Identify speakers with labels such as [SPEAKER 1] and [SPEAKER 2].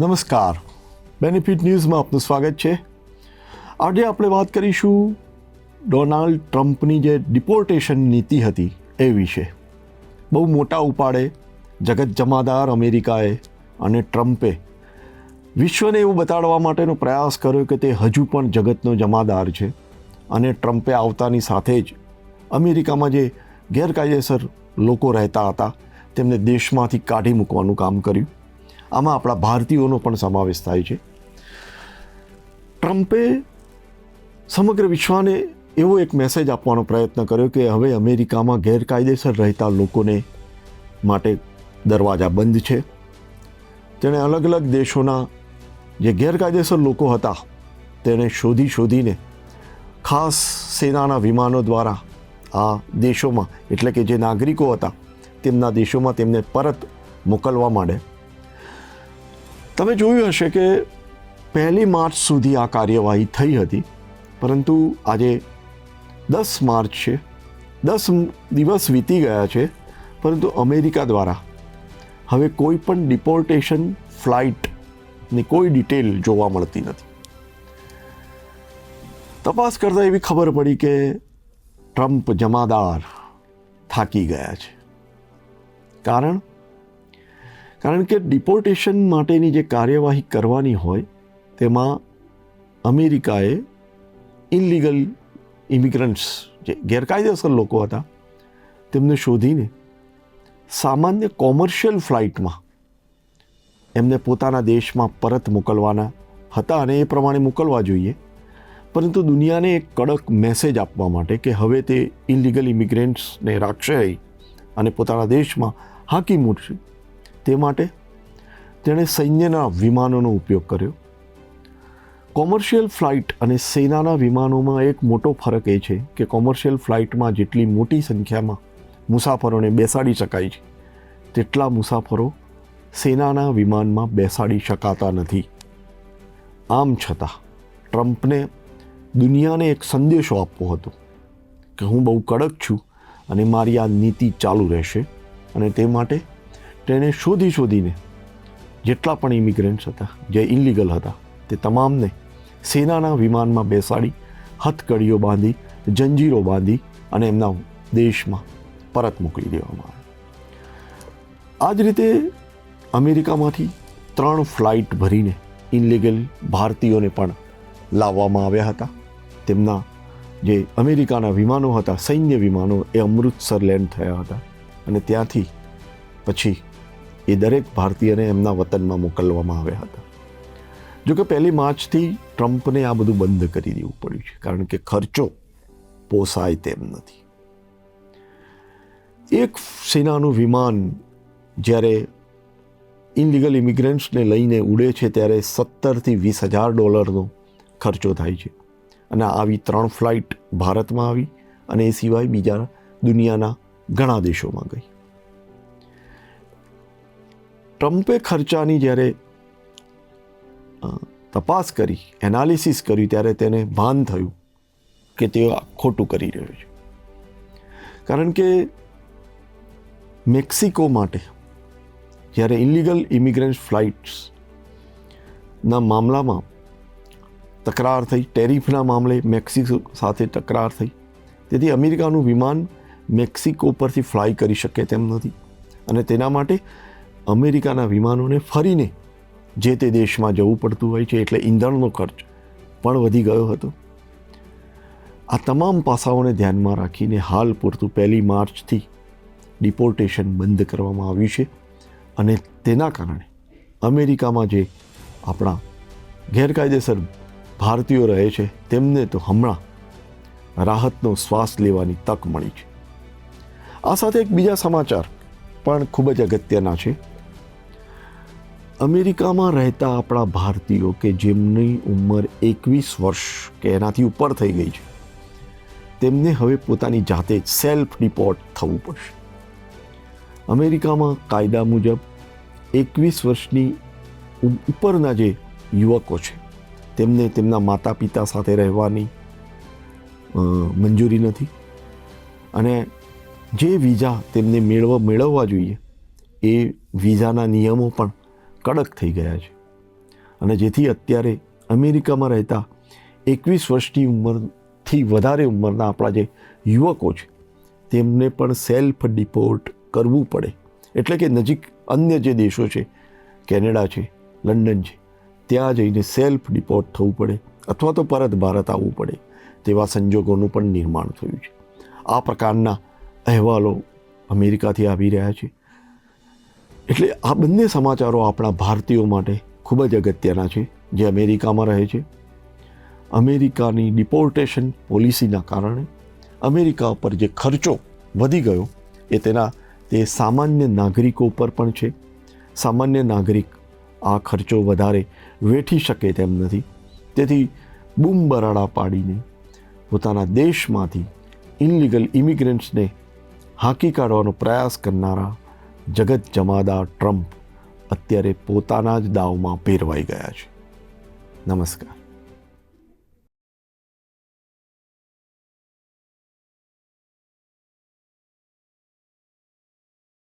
[SPEAKER 1] નમસ્કાર. બેનિફિટ ન્યૂઝમાં આપનું સ્વાગત છે. આજે આપણે વાત કરીશું ડોનાલ્ડ ટ્રમ્પની જે ડિપોર્ટેશન નીતિ હતી એ વિશે. બહુ મોટા ઉપાડે જગત જમાદાર અમેરિકાએ અને ટ્રમ્પે વિશ્વને એવું બતાડવા માટેનો પ્રયાસ કર્યો કે તે હજુ પણ જગતનો જમાદાર છે અને ટ્રમ્પે આવતાની સાથે જ અમેરિકામાં જે ગેરકાયદેસર લોકો રહેતા હતા, તેમને દેશમાંથી કાઢી મૂકવાનું કામ કર્યું. આમાં આપણા ભારતીયોનો પણ સમાવેશ થાય છે. ટ્રમ્પે સમગ્ર વિશ્વને એવો એક મેસેજ આપવાનો પ્રયત્ન કર્યો કે હવે અમેરિકામાં ગેરકાયદેસર રહેતા લોકોને માટે દરવાજા બંધ છે. તેણે અલગ અલગ દેશોના જે ગેરકાયદેસર લોકો હતા તેણે શોધી શોધીને ખાસ સેનાના વિમાનો દ્વારા આ દેશોમાં, એટલે કે જે નાગરિકો હતા, તેમના દેશોમાં તેમને પરત મોકલવા માંડે. તમે જોયું હશે કે પહેલી માર્ચ સુધી આ કાર્યવાહી થઈ હતી, પરંતુ આજે દસ માર્ચ છે, દસ દિવસ વીતી ગયા છે, પરંતુ અમેરિકા દ્વારા હવે કોઈ પણ ડિપોર્ટેશન ફ્લાઇટની કોઈ ડિટેલ જોવા મળતી નથી. તપાસ કરતાં એવી ખબર પડી કે ટ્રમ્પ જમાદાર થાકી ગયા છે. કારણ કારણ કે ડિપોર્ટેશન માટેની જે કાર્યવાહી કરવાની હોય, તેમાં અમેરિકાએ ઇનલીગલ ઇમિગ્રન્ટ્સ જે ગેરકાયદેસર લોકો હતા, તેમને શોધીને સામાન્ય કોમર્શિયલ ફ્લાઇટમાં એમને પોતાના દેશમાં પરત મોકલવાના હતા અને એ પ્રમાણે મોકલવા જોઈએ. પરંતુ દુનિયાને એક કડક મેસેજ આપવા માટે કે હવે તે ઇનલીગલ ઇમિગ્રન્ટ્સને રાખશે અને પોતાના દેશમાં હાકી મૂકશે તે માટે તેણે સૈન્યના વિમાનોનો ઉપયોગ કર્યો. કોમર્શિયલ ફ્લાઇટ અને સેનાના વિમાનોમાં એક મોટો ફરક એ છે કે કોમર્શિયલ ફ્લાઇટમાં જેટલી મોટી સંખ્યામાં મુસાફરોને બેસાડી શકાય છે, તેટલા મુસાફરો સેનાના વિમાનમાં બેસાડી શકાતા નથી. આમ છતાં, ટ્રમ્પને દુનિયાને એક સંદેશો આપવો હતો કે હું બહુ કડક છું અને મારી આ નીતિ ચાલુ રહેશે અને તે માટે તેણે શોધી શોધીને જેટલા પણ ઇમિગ્રન્ટ્સ હતા, જે ઇલિગલ હતા, તે તમામને સેનાના વિમાનમાં બેસાડી, હથકડીઓ બાંધી, જંજીરો બાંધી અને એમના દેશમાં પરત મોકલી દેવામાં આવ્યા આ જ રીતે અમેરિકામાંથી ત્રણ ફ્લાઇટ ભરીને ઇનલીગલ ભારતીયોને પણ લાવવામાં આવ્યા હતા. તેમના જે અમેરિકાના વિમાનો હતા, સૈન્ય વિમાનો, એ અમૃતસર લેન્ડ થયા હતા અને ત્યાંથી પછી એ દરેક ભારતીયને એમના વતનમાં મોકલવામાં આવ્યા હતા. જોકે પહેલી માર્ચથી ટ્રમ્પને આ બધું બંધ કરી દેવું પડ્યું છે, કારણ કે ખર્ચો પોસાય તેમ નથી. એક સેનાનું વિમાન જ્યારે ઇનલીગલ ઇમિગ્રન્ટ્સને લઈને ઉડે છે, ત્યારે સત્તરથી વીસ હજાર ડોલરનો ખર્ચો થાય છે. અને આવી ત્રણ ફ્લાઇટ ભારતમાં આવી અને એ સિવાય બીજા દુનિયાના ઘણા દેશોમાં ગઈ. ટ્રમ્પે ખર્ચાની જ્યારે તપાસ કરી, એનાલિસિસ કર્યું, ત્યારે તેને ભાન થયું કે તે ખોટું કરી રહ્યો છે. કારણ કે મેક્સિકો માટે જ્યારે ઇલિગલ ઇમિગ્રન્ટ ફ્લાઇટ્સના મામલામાં તકરાર થઈ, ટેરિફના મામલે મેક્સિકો સાથે તકરાર થઈ, તેથી અમેરિકાનું વિમાન મેક્સિકો પરથી ફ્લાય કરી શકે તેમ નથી. અને તેના માટે અમેરિકાના વિમાનોને ફરીને જે તે દેશમાં જવું પડતું હોય છે એટલે ઈંધણનો ખર્ચ પણ વધી ગયો હતો. આ તમામ પાસાઓને ધ્યાનમાં રાખીને હાલ પૂરતું પહેલી માર્ચથી ડિપોર્ટેશન બંધ કરવામાં આવ્યું છે અને તેના કારણે અમેરિકામાં જે આપણા ગેરકાયદેસર ભારતીયો રહે છે તેમને તો હમણાં રાહતનો શ્વાસ લેવાની તક મળી છે. આ સાથે એક બીજા સમાચાર પણ ખૂબ જ અગત્યના છે. અમેરિકામાં રહેતા આપણા ભારતીયો કે જેમની ઉંમર એકવીસ વર્ષ કે એનાથી ઉપર થઈ ગઈ છે, તેમને હવે પોતાની જાતે જ સેલ્ફ ડિપોર્ટ થવું પડશે. અમેરિકામાં કાયદા મુજબ એકવીસ વર્ષની ઉપરના જે યુવકો છે, તેમને તેમના માતા પિતા સાથે રહેવાની મંજૂરી નથી. અને જે વિઝા તેમને મેળવવા મેળવવા જોઈએ, એ વિઝાના નિયમો પણ કડક થઈ ગયા છે. અને જેથી અત્યારે અમેરિકામાં રહેતા એકવીસ વર્ષની ઉંમરથી વધારે ઉંમરના આપણા જે યુવકો છે, તેમને પણ સેલ્ફ ડિપોર્ટ કરવું પડે. એટલે કે નજીક અન્ય જે દેશો છે, કેનેડા છે, લંડન છે, ત્યાં જઈને સેલ્ફ ડિપોર્ટ થવું પડે અથવા તો પરત ભારત આવવું પડે, તેવા સંજોગોનું પણ નિર્માણ થયું છે. આ પ્રકારના અહેવાલો અમેરિકાથી આવી રહ્યા છે. એટલે આ બંને સમાચારો આપણા ભારતીયો માટે ખૂબ જ અગત્યના છે, જે અમેરિકામાં રહે છે. અમેરિકાની ડિપોર્ટેશન પોલિસીના કારણે અમેરિકા પર જે ખર્ચો વધી ગયો, એ તેના, તે સામાન્ય નાગરિકો પર પણ છે. સામાન્ય નાગરિક આ ખર્ચો વધારે વેઠી શકે તેમ નથી. તેથી બૂમ બરાડા પાડીને પોતાના દેશમાંથી ઇનલીગલ ઇમિગ્રન્ટ્સને હાંકી કાઢવાનો પ્રયાસ કરનારા જગત જમાદાર ટ્રમ્પ અત્યારે પોતાના જ દાવમાં પહેરવાઈ ગયા છે. નમસ્કાર.